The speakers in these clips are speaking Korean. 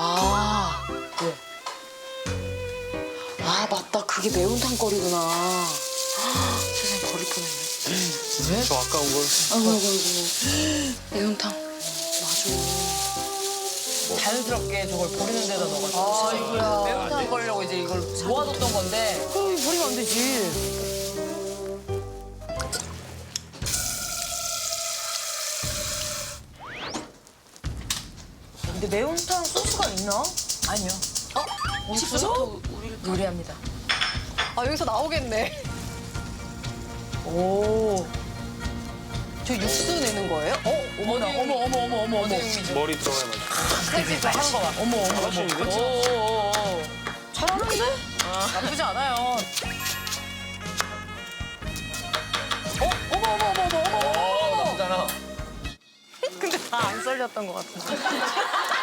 아. 아, 맞다. 그게 매운탕 거리구나. 아, 세상에 버릴 뻔했네. 저 아까 온 걸. 아이고, 아이고, 아이고. 매운탕. 맞아. 자연스럽게 저걸 버리는 데다 넣어가지고. 아이고야. 매운탕 걸려고 이제 이걸 모아뒀던 건데. 그럼 버리면 안 되지. 근데 매운탕 소스가 있나? 아니요. 어? 집에서 우리 요리합니다. 아, 여기서 나오겠네. 오. 저 육수 내는 거예요? 어? 어머나, 어머, 어머, 어머, 어머, 어머. 머리 맞아. 스테이크 하는 거 봐. 어머, 어머, 어머. 잘하시는데? 그렇죠. 오오 오. 잘하는데? 나쁘지 않아요. 어? 어머, 어머, 어머, 어머, 어머, 어머. 나쁘잖아. 근데 다 안 썰렸던 것 같은데.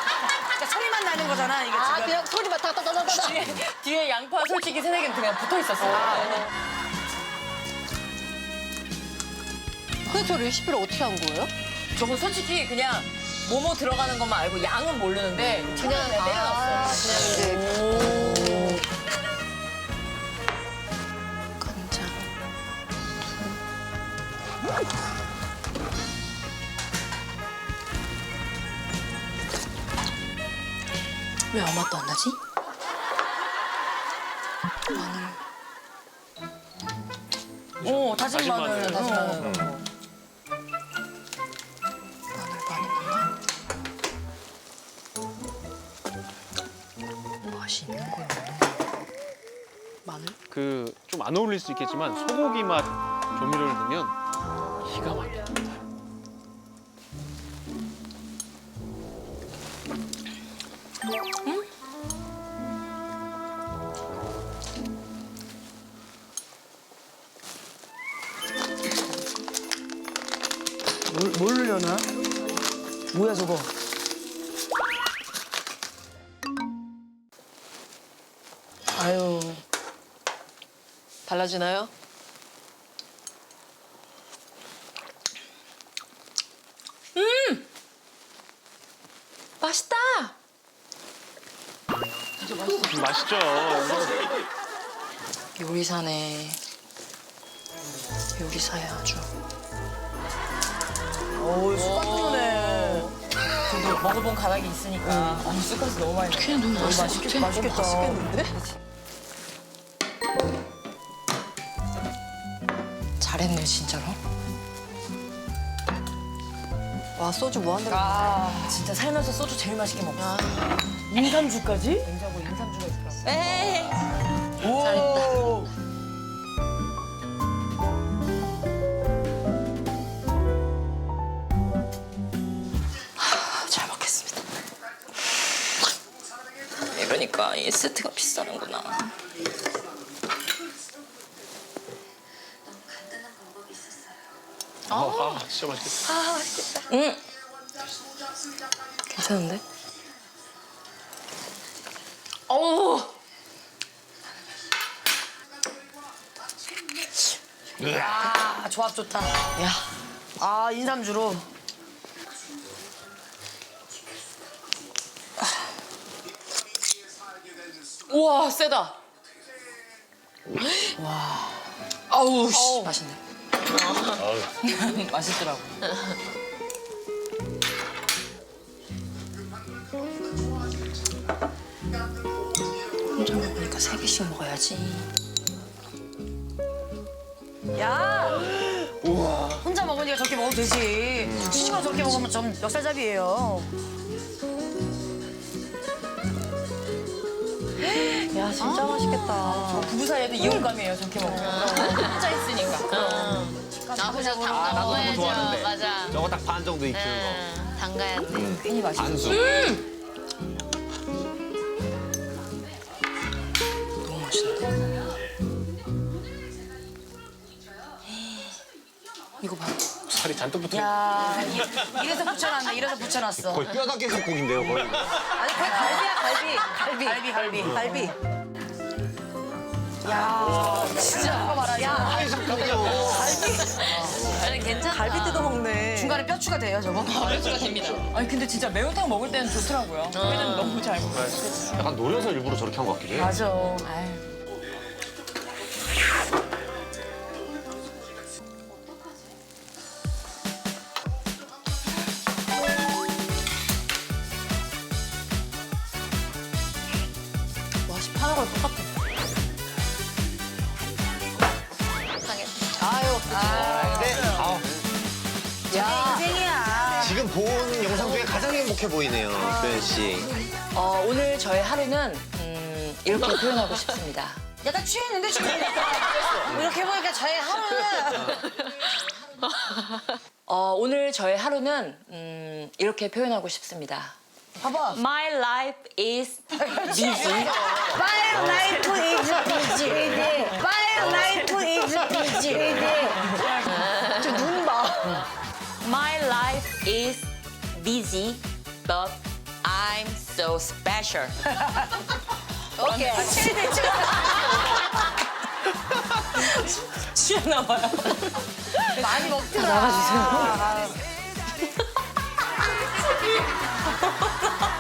소리만 나는 거잖아, 이게 아, 지금. 그냥 소리만 따따따따따. 뒤에, 뒤에 양파 솔직히 세네 개는 그냥 붙어 있었어. 요 근데 저 레시피를 어떻게 한 거예요? 저건 솔직히 그냥 뭐뭐 들어가는 것만 알고 양은 모르는데 그냥 그냥 때려놨어요. 그냥 이제 간장. 왜 아무 맛도 안 나지? 마늘. 오, 다진 다진 마늘, 마늘. 다진 마늘. 응. 마늘 많이 넣나? 맛이 있는 거야? 마늘? 그 좀 안 어울릴 수 있겠지만 소고기 맛 조미료를 넣으면 기가 뭘 넣려나? 뭐야, 저거? 아유. 달라지나요? 음! 맛있다! 맛있죠. 요리사네. 요리사야 아주. 먹어본 가락이 있으니까. 아니, 쑥갓이 너무 많이 그냥 너무 맛있을 맛있겠, 것 같아. 맛있겠다. 맛있겠는데? 잘했네 진짜로. 와 소주 무한대로. 아, 진짜 살면서 소주 제일 맛있게 먹었어. 인삼주까지? 냉장고에 인삼주가 있더라고. 에이. 오. 잘 이러니까 이 세트가 비싸는구나. 아, 진짜 맛있겠다. 응. 괜찮은데? 어우. 아, 조합 좋다. 야. 아, 인삼주로. 우와 세다. 와. 아우 씨 맛있네. 맛있더라고. 혼자 먹으니까 세 개씩 먹어야지. 야! 혼자 먹으니까 저렇게 먹어도 되지. 친구가 저렇게 먹으면 좀 역살잡이에요. 야, 진짜 맛있겠다. 부부 사이에도 이혼감이에요, 저렇게 먹으면. 혼자 있으니까. 나 혼자 다 아, 나도 그거 먹어야죠. 좋아하는데. 맞아. 저거 딱 반 정도 익히는 응, 담가야 돼. 거. 괜히 맛있어. 반수. 봐. 살이 잔뜩 붙어. 야, 이- 이래서 붙여놨네, 이래서 붙여놨어. 거의 뼈다귀 깍국인데요, 거의. 아니, 거의 갈비야, 갈비. 갈비, 갈비, 갈비. 갈비. 아니 괜찮다. 갈비 뜯어 먹네. 중간에 뼈추가 돼요, 저거? 가 됩니다. 아니 근데 진짜 매운탕 먹을 때는 좋더라고요. 회는 너무 잘 먹어요. 약간 노려서 일부러 저렇게 한 것 같긴 해. 맞아. 와, 씨, 하나가 똑같아. 지금 본 영상 중에 가장 행복해 보이네요, 도현 씨. 어, 오늘 저의 하루는 음, 이렇게 표현하고 싶습니다. 약간 취했는데 지금. 이렇게 해보니까 저희 하루는. 어, 오늘 저의 하루는 음, 이렇게 표현하고 싶습니다. 봐봐. My life is busy. My life is busy. My life is busy. 저눈 봐. My life is busy, but I'm so special. 오케이. 취했네, 취했네. 취했나 봐요. 많이 먹더라. 나가주세요.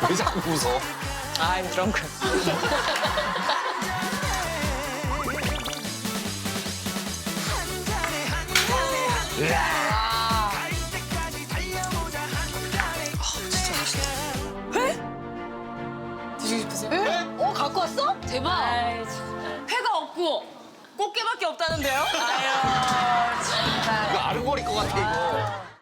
왜 자꾸 웃어? I'm drunk. 어, 갖고 왔어? 대박. 회가 없고 꽃게밖에 없다는데요? 이거 아른거릴 것 같아, 이거.